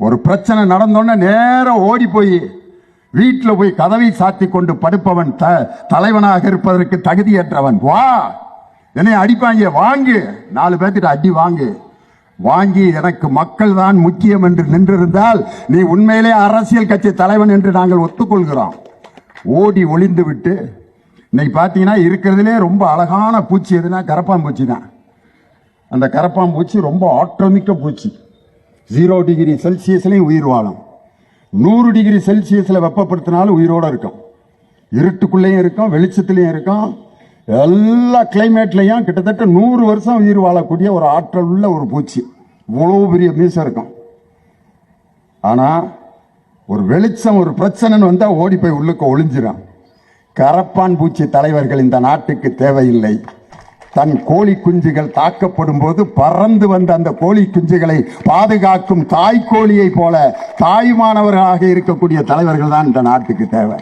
ஒரு பிரச்சனை நடந்தோன்னே நேரம் ஓடி போய் வீட்டில் போய் கதவை சாத்தி கொண்டு படுப்பவன் த தலைவனாக இருப்பதற்கு தகுதியற்றவன். வா! என்னை அடிப்பாங்க வாங்கு! நாலு பேர்த்திட்ட அடி வாங்கு. வாங்கி எனக்கு மக்கள் தான் முக்கியம் என்று நின்றிருந்தால் நீ உண்மையிலே அரசியல் கட்சி தலைவன் என்று நாங்கள் ஒத்துக்கொள்கிறோம். ஓடி ஒளிந்து விட்டு இன்னைக்கு பார்த்தீங்கன்னா இருக்கிறதுலே ரொம்ப அழகான பூச்சி எதுனா கரப்பான் பூச்சி தான் அந்த கரப்பான் பூச்சி ரொம்ப ஆட்டோமிக்க பூச்சி. ஜீரோ டிகிரி செல்சியஸ்லேயும் உயிர் வாழும். நூறு டிகிரி செல்சியஸில் வெப்பப்படுத்தினாலும் உயிரோட இருக்கும். இருட்டுக்குள்ளேயும் இருக்கும் வெளிச்சத்துலேயும் இருக்கும். எல்லா கிளைமேட்லையும் கிட்டத்தட்ட நூறு வருஷம் உயிர் வாழக்கூடிய ஒரு ஆற்றல் உள்ள ஒரு பூச்சி. இவ்வளோ பெரிய மீசம் இருக்கும். ஆனால் ஒரு வெளிச்சம் ஒரு பிரச்சனைன்னு வந்தால் ஓடி போய் உள்ளுக்கு ஒளிஞ்சிடும் கரப்பான் பூச்சி தலைவர்கள் இந்த நாட்டுக்கு தேவையில்லை. தன் கோழி குஞ்சுகள் தாக்கப்படும் போது பறந்து வந்த அந்த கோழி குஞ்சுகளை பாதுகாக்கும் தாய்க்கோழியை போல தாய்மானவர்களாக இருக்கக்கூடிய தலைவர்கள் தான் இந்த நாட்டுக்கு தேவை.